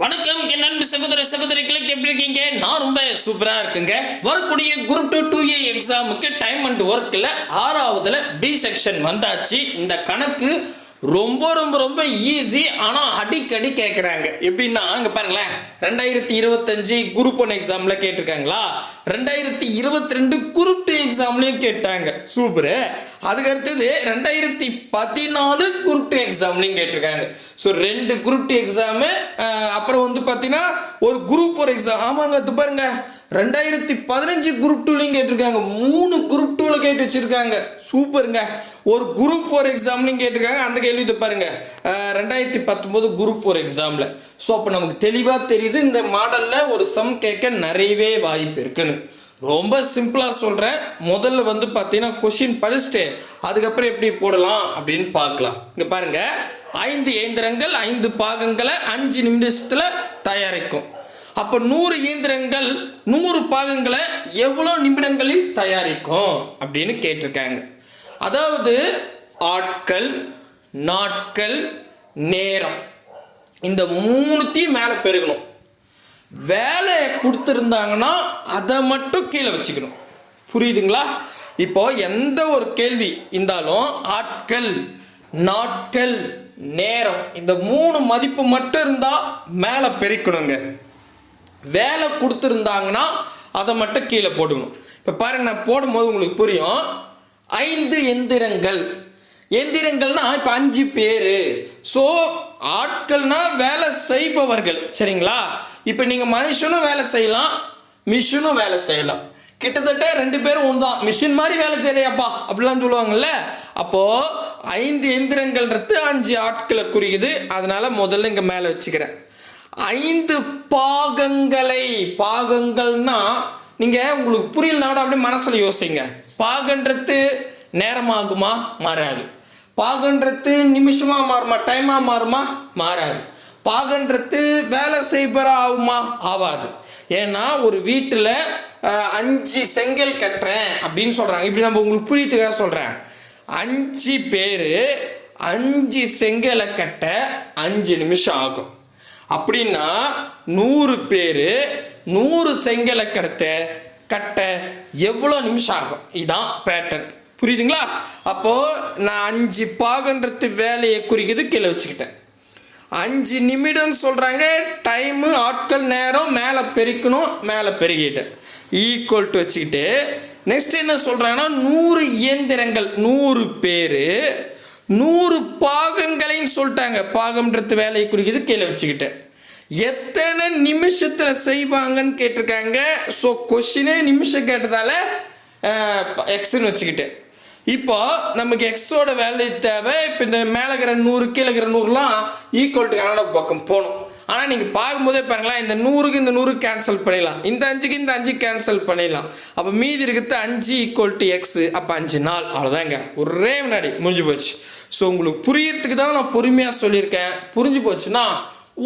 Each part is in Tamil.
வணக்கம் என் நண்பு சகோதர சகோதரிகளுக்கு எப்படி இருக்கீங்க? நான் ரொம்ப சூப்பரா இருக்குங்க. வரக்கூடிய குரூப் டூ டூ ஏ எக்ஸாமுக்கு டைம் அண்ட் ஒர்க்கில் ஆறாவதுல பி செக்ஷன் வந்தாச்சு. இந்த கணக்கு ரொம்ப ரொம்ப ரொம்ப ஈஸி ஆனால் அடிக்கடி கேட்குறாங்க எப்படின்னா அங்கே பாருங்களேன். ரெண்டாயிரத்தி இருபத்தஞ்சு குரூப் ஒன் எக்ஸாமில் கேட்டிருக்காங்களா? ரெண்டாயிரத்தி இருபத்தி ரெண்டு குரூப் டூ எக்ஸாம்லையும் கேட்டாங்க. சூப்பரு அதுக்கு அடுத்தது ரெண்டாயிரத்தி பதினாலு குரூப் டூ எக்ஸாம்லையும் கேட்டிருக்காங்க. ஸோ ரெண்டு குரூப் டூ எக்ஸாமு அப்புறம் வந்து பார்த்தீங்கன்னா ஒரு குரூப் ஃபோர் எக்ஸாம் ஆமாங்க அது பாருங்க. ரெண்டாயிரத்தி பதினஞ்சு குரூப் டூலையும் கேட்டிருக்காங்க. மூணு குரூப் டூவில் கேட்டு வச்சுருக்காங்க. சூப்பருங்க. ஒரு குரூப் ஃபோர் எக்ஸாம்லையும் கேட்டிருக்காங்க. அந்த கேள்வி இது பாருங்க ரெண்டாயிரத்தி பத்தொம்போது குரூப் ஃபோர் எக்ஸாமில் ஸோ அப்போ நமக்கு தெளிவாக தெரியுது. இந்த மாடலில் ஒரு சம் கேட்க நிறையவே வாய்ப்பு இருக்குன்னு. ரொம்ப சிம்பிளாக சொல்கிறேன் முதல்ல வந்து பார்த்தீங்கன்னா கொஷின் படிச்சுட்டு அதுக்கப்புறம் எப்படி போடலாம் அப்படின்னு பார்க்கலாம். இங்கே பாருங்கள் ஐந்து இயந்திரங்கள் ஐந்து பாகங்களை அஞ்சு நிமிஷத்தில் தயாரிக்கும். அப்போ நூறு இயந்திரங்கள் நூறு பாகங்களை எவ்வளோ நிமிடங்களில் தயாரிக்கும் அப்படின்னு கேட்டிருக்காங்க. அதாவது ஆட்கள் நாட்கள் நேரம். இந்த மூணுத்தையும் மேலே பெருகணும். வேலையை கொடுத்துருந்தாங்கன்னா அதை மட்டும் கீழே வச்சுக்கணும். புரியுதுங்களா? இப்போ எந்த ஒரு கேள்வி இருந்தாலும் ஆட்கள் நாட்கள் நேரம் இந்த மூணு மதிப்பு மட்டும் இருந்தால் மேலே பெருக்கணுங்க. வேலை கொடுத்துருந்தாங்கன்னா அதை மட்டும் கீழே போட்டுக்கணும் இப்போ பாருங்க நான் போடும்போது உங்களுக்கு புரியும். ஐந்து எந்திரங்கள். எந்திரங்கள்னா இப்போ அஞ்சு பேர். ஸோ ஆட்கள்னா வேலை செய்பவர்கள். சரிங்களா? இப்போ நீங்கள் மனுஷனும் வேலை செய்யலாம் மிஷினும் வேலை செய்யலாம். கிட்டத்தட்ட ரெண்டு பேரும் ஒன்று தான் மிஷின் மாதிரி வேலை செய்யலையாப்பா அப்படிலாம் சொல்லுவாங்கல்ல. அப்போது ஐந்து எந்திரங்கள்ன்றது அஞ்சு ஆட்களை குறிக்குது. அதனால் முதல்ல இங்கே மேலே வச்சுக்கிறேன். ஐந்து பாகங்களை பாகங்கள்னா நீங்கள் உங்களுக்கு புரியலனா கூட அப்படியே மனசில் யோசிங்க. பாகன்றது நேரமாகுமா? மாறாது. பாகன்றது நிமிஷமாக மாறுமா? டைமாக மாறுமா? மாறாது. பாகன்றது வேலை செய்பரா ஆகுமா? ஆகாது ஏன்னா ஒரு வீட்டில் அஞ்சு செங்கல் கட்டுறேன் அப்படின்னு சொல்கிறாங்க இப்படி நம்ம உங்களுக்கு புரியத்துக்காக சொல்கிறேன் அஞ்சு பேர் அஞ்சு செங்கலை கட்ட அஞ்சு நிமிஷம் ஆகும். அப்படின்னா நூறு பேர் நூறு செங்கலை கடத்த கட்ட எவ்வளோ நிமிஷம் ஆகும்? இதான் பேட்டர்ன் புரியுதுங்களா? அப்போது நான் அஞ்சு பாகன்றது வேலையை குறிக்கிறது கீழே வச்சுக்கிட்டேன். அஞ்சு நிமிடம் சொல்கிறாங்க டைமு ஆட்கள் நேரம் மேலே பெருக்கணும் மேலே பெருகிட்டேன். ஈக்குவல் டு வச்சுக்கிட்டு நெக்ஸ்ட் என்ன சொல்கிறாங்கன்னா நூறு இயந்திரங்கள் நூறு பேர் நூறு பாகங்களையும் சொல்லிட்டாங்க. பாகம்ன்றது வேலையை குறிக்கிறது கீழே வச்சுக்கிட்டேன் எத்தனை நிமிஷத்தில் செய்வாங்கன்னு கேட்டிருக்காங்க? ஸோ கொஷினே நிமிஷம் கேட்டதால எக்ஸ்ன்னு வச்சுக்கிட்டேன் இப்போ நமக்கு எக்ஸோட வேலை தேவை. இப்போ இந்த மேலே இருக்கிற நூறு கீழே இருக்கிற நூறுலாம் ஈக்குவல் டு கனடா பக்கம் போகணும். ஆனால் நீங்கள் பார்க்கும்போதே பாருங்களேன் இந்த நூறுக்கு இந்த நூறு கேன்சல் பண்ணிடலாம். இந்த அஞ்சுக்கு இந்த அஞ்சு கேன்சல் பண்ணிடலாம். அப்போ மீதி இருக்கிறது அஞ்சு ஈக்குவல் டு எக்ஸு அப்போ அஞ்சு நாள். அவ்வளோதாங்க ஒரே முன்னாடி முடிஞ்சு போச்சு. ஸோ உங்களுக்கு புரியறதுக்கு தான் நான் பொறுமையாக சொல்லியிருக்கேன். புரிஞ்சு போச்சுன்னா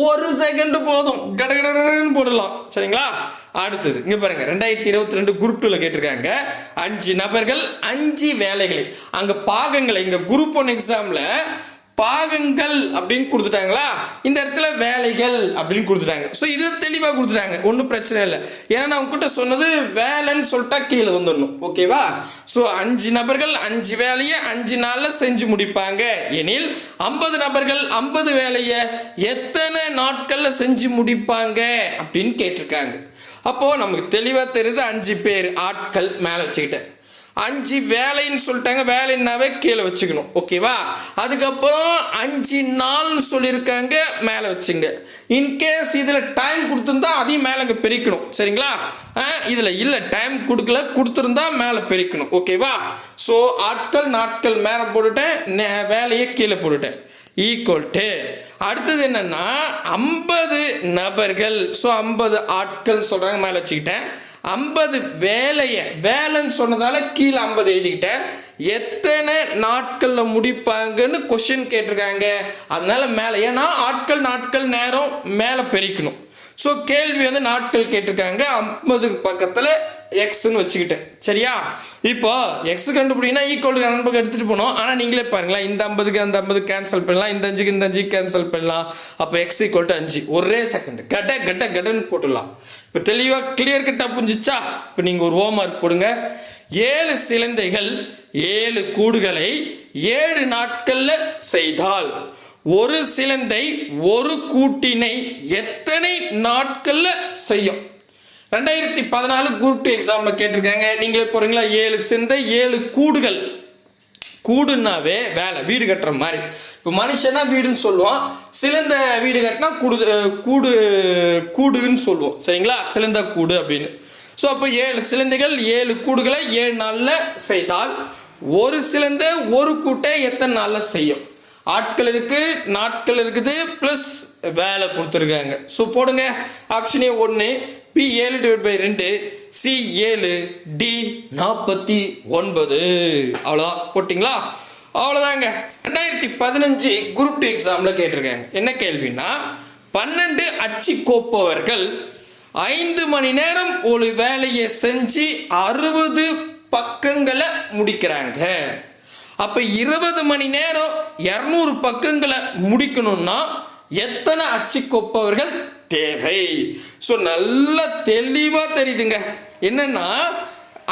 ஒரு செகண்டு போதும். கடகடன்னு போடலாம். சரிங்களா? அடுத்தது இங்கே பாருங்கள் ரெண்டாயிரத்தி இருபத்தி ரெண்டு குரூப் டூவில் கேட்டிருக்காங்க. அஞ்சு நபர்கள் அஞ்சு வேலைகளை. அங்கே பாகங்களை இங்கே குரூப் ஒன் எக்ஸாமில் பாகங்கள் அப்படின்னு கொடுத்துட்டாங்களா? இந்த இடத்துல வேலைகள் அப்படின்னு கொடுத்துட்டாங்க. ஸோ இது தெளிவாக கொடுத்துட்டாங்க. ஒன்றும் பிரச்சனை இல்லை. ஏன்னா நான் உங்ககிட்ட சொன்னது வேலைன்னு சொல்லிட்டா கீழே வந்துடணும். ஓகேவா ஸோ அஞ்சு நபர்கள் அஞ்சு வேலையை அஞ்சு நாளில் செஞ்சு முடிப்பாங்க. எனில் ஐம்பது நபர்கள் ஐம்பது வேலையை எத்தனை நாட்களில் செஞ்சு முடிப்பாங்க அப்படின்னு கேட்டிருக்காங்க. அப்போது நமக்கு தெளிவாக தெரியுது அஞ்சு பேர் ஆட்கள் மேலே வச்சுக்கிட்டேன் அஞ்சு வேலைன்னு சொல்லிட்டாங்க. வேலைன்னாவே கீழே வச்சுக்கணும். ஓகேவா? அதுக்கப்புறம் அஞ்சு நாள்னு சொல்லியிருக்காங்க. மேலே வச்சுங்க. இன்கேஸ் இதில் டைம் கொடுத்துருந்தா அதையும் மேலே இங்கே பிரிக்கணும். சரிங்களா? இதில் இல்லை டைம் கொடுக்கல கொடுத்துருந்தா மேலே பிரிக்கணும். ஓகேவா? ஸோ ஆட்கள் நாட்கள் மேலே போட்டுட்டேன். நே- வேலையை கீழே போட்டுட்டேன். ஈக்குவல் டு அடுத்தது என்னென்னா ஐம்பது நபர்கள். ஸோ ஐம்பது ஆட்கள் சொல்கிறாங்க மேலே வச்சுக்கிட்டேன். ஐம்பது வேலையை வேலைன்னு சொன்னதால் கீழே ஐம்பது எழுதிக்கிட்டேன். எத்தனை நாட்களில் முடிப்பாங்கன்னு கொஷின் கேட்டிருக்காங்க. அதனால மேலே ஏன்னா ஆட்கள் நாட்கள் நேரம் மேலே பெருக்கணும். ஸோ கேள்வி வந்து நாட்கள் கேட்டிருக்காங்க. ஐம்பதுக்கு பக்கத்தில் எக்ஸ்ன்னு வச்சுக்கிட்டேன் சரியா? இப்போ எக்ஸ் கண்டுபிடினா ஈக்குவல் நண்பகம் எடுத்துகிட்டு போனோம். ஆனால் நீங்களே பாருங்களேன் இந்த ஐம்பதுக்கு அந்த ஐம்பது கேன்சல் பண்ணலாம். இந்த அஞ்சுக்கு இந்த அஞ்சு கேன்சல் பண்ணலாம். அப்போ எக்ஸ் ஈக்குவல் டு அஞ்சு. ஒரே செகண்ட் கட கட கடன்னு போட்டுடலாம். இப்போ தெளிவாக கிளியர் கட்டாக புரிஞ்சிச்சா? இப்போ நீங்கள் ஒரு ஹோம் ஒர்க் போடுங்க. ஏழு சிலந்தைகள் ஏழு கூடுகளை ஏழு நாட்களில் செய்தால் ஒரு சிலந்தை ஒரு கூட்டினை எத்தனை நாட்களில் செய்யும்? ரெண்டாயிரத்தி பதினாலு குரூப் டூ எக்ஸாமில் கேட்டிருக்காங்க. நீங்களே போகிறீங்களா ஏழு சிந்தை ஏழு கூடுகள். கூடுனாவே வேலை வீடு கட்டுற மாதிரி. இப்போ மனுஷனா வீடுன்னு சொல்லுவோம் சிலந்த வீடு கட்டினா கூடு கூடு கூடுன்னு சொல்லுவோம். சரிங்களா? சிலந்த கூடு அப்படின்னு. ஸோ அப்போ ஏழு சிலந்தைகள் ஏழு கூடுகளை ஏழு நாளில் செய்தால் ஒரு சிலந்த ஒரு கூட்டை எத்தனை நாளில் செய்யும்? ஆட்கள் இருக்கு நாட்கள் இருக்குது ப்ளஸ் வேலை கொடுத்துருக்காங்க. ஸோ போடுங்க. ஆப்ஷனே ஒன்று பி ஏழு டிவைட் பை ரெண்டு சி ஏழு டி நாற்பத்தி ஒன்பது. அவ்வளோதான் போட்டிங்களா? அவ்வளோதாங்க. ரெண்டாயிரத்தி பதினஞ்சு குரூப் டூ எக்ஸாமில் கேட்டிருக்காங்க என்ன கேள்வின்னா பன்னெண்டு அச்சு கோப்பவர்கள் ஐந்து மணி நேரம் ஒரு வேலையை செஞ்சு அறுபது பக்கங்களை முடிக்கிறாங்க. அப்போ இருபது மணி நேரம் இரநூறு பக்கங்களை முடிக்கணும்னா எத்தனை அச்சு கோப்பவர்கள் தேவை. ஸோ நல்லா தெளிவாக தெரியுதுங்க. என்னன்னா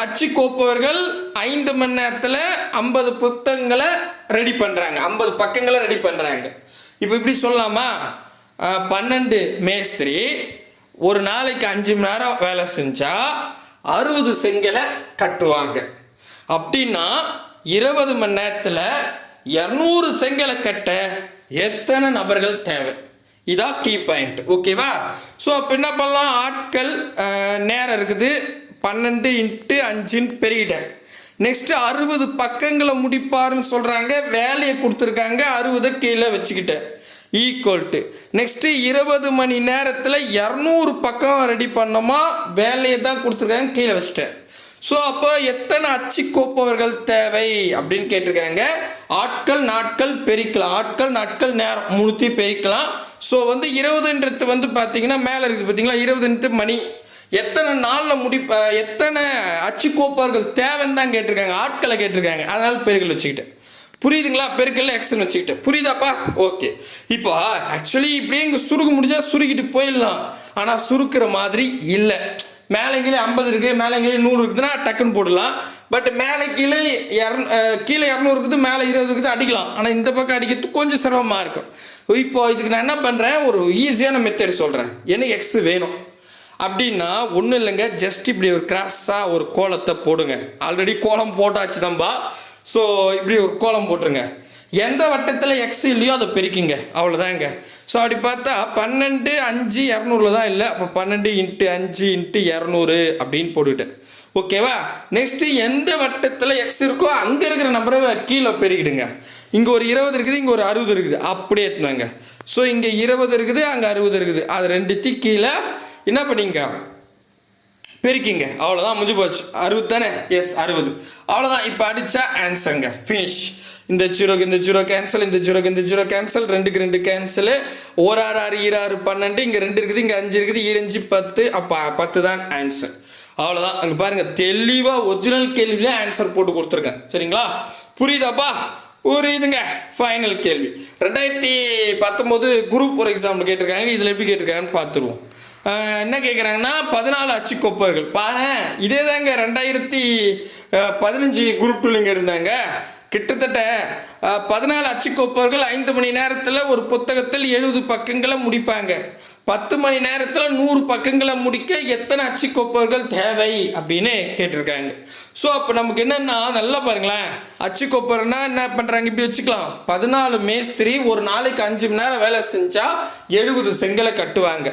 அச்சு கோப்பவர்கள் ஐந்து மணி நேரத்தில் ஐம்பது புத்தகங்களை ரெடி பண்ணுறாங்க ஐம்பது பக்கங்களை ரெடி பண்ணுறாங்க இப்போ இப்படி சொல்லலாமா? பன்னெண்டு மேஸ்திரி ஒரு நாளைக்கு அஞ்சு மணி நேரம் வேலை செஞ்சால் அறுபது செங்கலை கட்டுவாங்க. அப்படின்னா இருபது மணி நேரத்தில் இரநூறு செங்கலை கட்ட எத்தனை நபர்கள் தேவை? இதான் கீ பாயிண்ட் ஓகேவா ஸோ அப்போ என்ன பண்ணலாம்? ஆட்கள் நேரம் இருக்குது. பன்னெண்டு இன்ட்டு அஞ்சுன்னு பெருகிட்டேன். நெக்ஸ்ட் அறுபது பக்கங்களை முடிப்பாருன்னு சொல்கிறாங்க வேலையை கொடுத்துருக்காங்க. அறுபதை கீழே வச்சுக்கிட்டேன். ஈக்குவல் டு நெக்ஸ்ட்டு இருபது மணி நேரத்தில் இரநூறு பக்கம் ரெடி பண்ணோமா? வேலையை தான் கொடுத்துருக்காங்க. கீழே வச்சிட்டேன். ஸோ அப்போ எத்தனை அச்சு கோப்பவர்கள் தேவை அப்படின்னு கேட்டிருக்காங்க. ஆட்கள் நாட்கள் பெருக்கலாம். ஆட்கள் நாட்கள் நேரம் முழுத்தி பெருக்கலாம். ஸோ வந்து இருபதுன்றது வந்து பார்த்தீங்கன்னா மேலே இருக்குது பார்த்தீங்களா இருபதுன்றது மணி. எத்தனை நாளில் முடி எத்தனை அச்சு கோப்பவர்கள் தேவைன்னு தான் கேட்டிருக்காங்க. ஆட்களை கேட்டிருக்காங்க. அதனால் பெருக்கல் வச்சுக்கிட்டு. புரியுதுங்களா? பெருக்கல்ல எக்ஸ்ன்னு வச்சுக்கிட்டு. புரியுதாப்பா? ஓகே இப்போ ஆக்சுவலி இப்படியே இங்கே சுருக்க முடிஞ்சால் சுருக்கிட்டு போயிடலாம். ஆனால் சுருக்கிற மாதிரி இல்லை. மேலே கீழே ஐம்பது இருக்குது மேலே கீழே நூறு இருக்குதுன்னா டக்குன்னு போடலாம். பட் மேலே கீழே இரநூ கீழே இரநூறு இருக்குது மேலே இருபது இருக்குது அடிக்கலாம். ஆனால் இந்த பக்கம் அடிக்கிறது கொஞ்சம் சிரமமாக இருக்கும். இப்போ இதுக்கு நான் என்ன பண்ணுறேன் ஒரு ஈஸியான மெத்தட் சொல்கிறேன் எனக்கு எக்ஸ் வேணும். அப்படின்னா ஒன்றும் இல்லைங்க ஜஸ்ட் இப்படி ஒரு கிராஸாக ஒரு கோலத்தை போடுங்க. ஆல்ரெடி கோலம் போட்டாச்சு தம்பா ஸோ இப்படி ஒரு கோலம் போட்டுருங்க. எந்த வட்டத்தில் எக்ஸ் இல்லையோ அதை பெருக்கிங்க. அவ்வளோதாங்க ஸோ அப்படி பார்த்தா பன்னெண்டு அஞ்சு இரநூறுல தான் இல்லை. அப்போ பன்னெண்டு இன்ட்டு அஞ்சு இன்ட்டு இரநூறு அப்படின்னு போட்டுக்கிட்டேன். ஓகேவா நெக்ஸ்ட்டு எந்த வட்டத்தில் எக்ஸ் இருக்கோ அங்கே இருக்கிற நம்பரை கீழே பெருகிடுங்க இங்கே ஒரு இருபது இருக்குது இங்கே ஒரு அறுபது இருக்குது. அப்படியே ஏற்றுனாங்க ஸோ இங்கே இருபது இருக்குது அங்கே அறுபது இருக்குது. அது ரெண்டுத்தையும் கீழே என்ன பண்ணிங்க? பெருக்கிங்க. அவ்வளோதான் முடிஞ்சு போச்சு. அறுபது தானே? எஸ் அறுபது. அவ்வளோதான் இப்போ அடித்தா ஆன்சருங்க ஃபினிஷ் இந்த ஜீரோக்கு இந்த ஜீரோ கேன்சல் இந்த ஜீரோக்கு இந்த ஜீரோ கேன்சல் ரெண்டுக்கு ரெண்டு கேன்சலு ஒரு ஆறு ஆறு ஈராறு பன்னெண்டு இங்கே ரெண்டு இருக்குது இங்கே அஞ்சு இருக்குது ஈரஞ்சு பத்து. அப்போ பத்து தான் ஆன்சர் அவ்வளோதான் அங்கே பாருங்கள் தெளிவாக ஒரிஜினல் கேள்வியிலே ஆன்சர் போட்டு கொடுத்துருக்கேன். சரிங்களா? புரியுதாப்பா? புரியுதுங்க. ஃபைனல் கேள்வி. ரெண்டாயிரத்தி பத்தொம்போது குரூப் ஃபோர் எக்ஸாமில் கேட்டிருக்காங்க. இதில் எப்படி கேட்டிருக்காங்கன்னு பார்த்துருவோம். என்ன கேட்குறாங்கன்னா பதினாலு அச்சு கொப்பர்கள். பாரு இதே தாங்க ரெண்டாயிரத்தி பதினஞ்சு குரூப் டூலிங்க இருந்தாங்க. கிட்டத்தட்ட பதினாலு அச்சு கோப்பவர்கள் ஐந்து மணி நேரத்தில் ஒரு புத்தகத்தில் எழுபது பக்கங்களை முடிப்பாங்க. பத்து மணி நேரத்தில் நூறு பக்கங்களை முடிக்க எத்தனை அச்சு கோப்பவர்கள் தேவை அப்படின்னு கேட்டிருக்காங்க. ஸோ அப்போ நமக்கு என்னென்னா நல்லா பாருங்களேன். அச்சுக்கோப்பர்னா என்ன பண்ணுறாங்க இப்படி வச்சுக்கலாம். பதினாலு மேஸ்திரி ஒரு நாளைக்கு அஞ்சு மணி நேரம் வேலை செஞ்சால் எழுபது செங்கலை கட்டுவாங்க.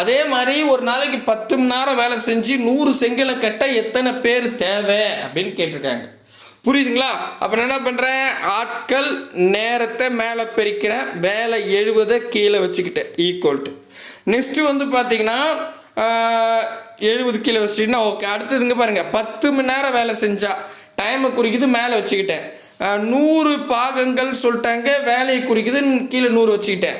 அதே மாதிரி ஒரு நாளைக்கு பத்து மணி நேரம் வேலை செஞ்சு நூறு செங்கலை கட்ட எத்தனை பேர் தேவை அப்படின்னு கேட்டிருக்காங்க. புரியுதுங்களா? அப்போ நான் என்ன பண்ணுறேன் ஆட்கள் நேரத்தை மேலே பிரிக்கிறேன் வேலை எழுபதை கீழே வச்சுக்கிட்டேன். ஈக்குவல் டு நெக்ஸ்ட்டு வந்து பார்த்தீங்கன்னா எழுபது கீழே வச்சுட்டுனா ஓகே அடுத்ததுங்க பாருங்கள் பத்து மணி நேரம் வேலை செஞ்சால் டைமை குறிக்குது மேலே வச்சுக்கிட்டேன். நூறு பாகங்கள் சொல்லிட்டாங்க வேலையை குறிக்குது கீழே நூறு வச்சுக்கிட்டேன்.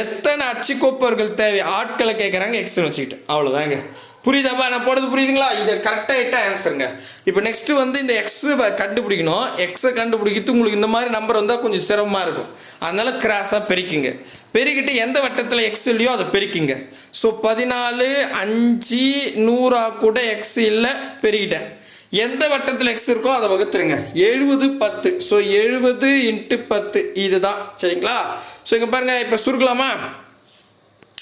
எத்தனை அச்சுக்கோப்பர்கள் தேவை? ஆட்களை கேட்குறாங்க எக்ஸ்டன் வச்சுக்கிட்டேன். அவ்வளோதாங்க புரியுதாப்பா? நான் போடுறது புரியுதுங்களா? இதை கரெக்டாகிட்ட ஆன்சருங்க இப்போ நெக்ஸ்ட்டு வந்து இந்த எக்ஸ் கண்டுபிடிக்கணும். எக்ஸை கண்டுபிடிக்கிறது உங்களுக்கு இந்த மாதிரி நம்பர் வந்தால் கொஞ்சம் சிரமமாக இருக்கும். அதனால் கிராஸாக பெருக்கிங்க. பெருக்கிட்டு எந்த வட்டத்தில் எக்ஸ் இல்லையோ அதை பெருக்கிங்க. ஸோ பதினாலு அஞ்சு நூறா கூட எக்ஸ் இல்லை பெருகிட்டேன் எந்த வட்டத்தில் எக்ஸ் இருக்கோ அதை வகுத்துருங்க. எழுபது பத்து. ஸோ எழுபது இன்ட்டு பத்து. இதுதான். சரிங்களா? ஸோ இங்கே பாருங்கள் இப்போ சுருக்கலாமா?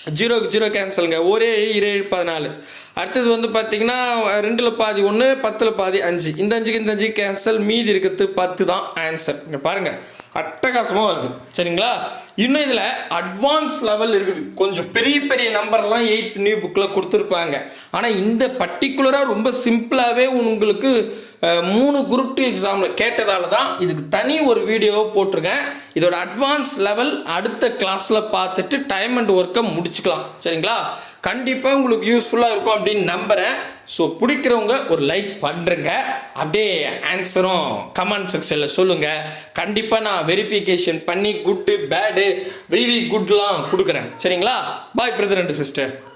ஜீரோக்கு ஜீரோ கேன்சலுங்க ஒரே ஏழு ஏழு பதினாலு. அடுத்தது வந்து பார்த்தீங்கன்னா ரெண்டில் பாதி ஒன்று பத்தில் பாதி அஞ்சு. இந்த அஞ்சுக்கு இந்த அஞ்சுக்கு கேன்சல் மீதி இருக்கிறது பத்து தான் ஆன்சர் இங்கே பாருங்கள் அட்டகாசமாக வருது. சரிங்களா? இன்னும் இதில் அட்வான்ஸ் லெவல் இருக்குது. கொஞ்சம் பெரிய பெரிய நம்பர்லாம் எயித் நியூ புக்கில் கொடுத்துருப்பாங்க. ஆனால் இந்த பர்டிகுலராக ரொம்ப சிம்பிளாகவே உங்களுக்கு மூணு குரூப் டூ எக்ஸாமில் கேட்டதால தான் இதுக்கு தனி ஒரு வீடியோவை போட்டிருக்கேன். இதோட அட்வான்ஸ் லெவல் அடுத்த கிளாஸில் பார்த்துட்டு டைம் அண்ட் ஒர்க்கை முடிச்சுக்கலாம். சரிங்களா? கண்டிப்பாக உங்களுக்கு யூஸ்ஃபுல்லாக இருக்கும் அப்படின்னு நம்புகிறேன் ஸோ பிடிக்கிறவங்க ஒரு லைக் பண்ணுறங்க அப்படியே ஆன்சரும் கமெண்ட் செக்ஷனில் சொல்லுங்கள் கண்டிப்பாக நான் வெரிஃபிகேஷன் பண்ணி குட்டு பேடு வெரி குட்லாம் கொடுக்குறேன். சரிங்களா? பாய் பிரதர் அண்ட் சிஸ்டர்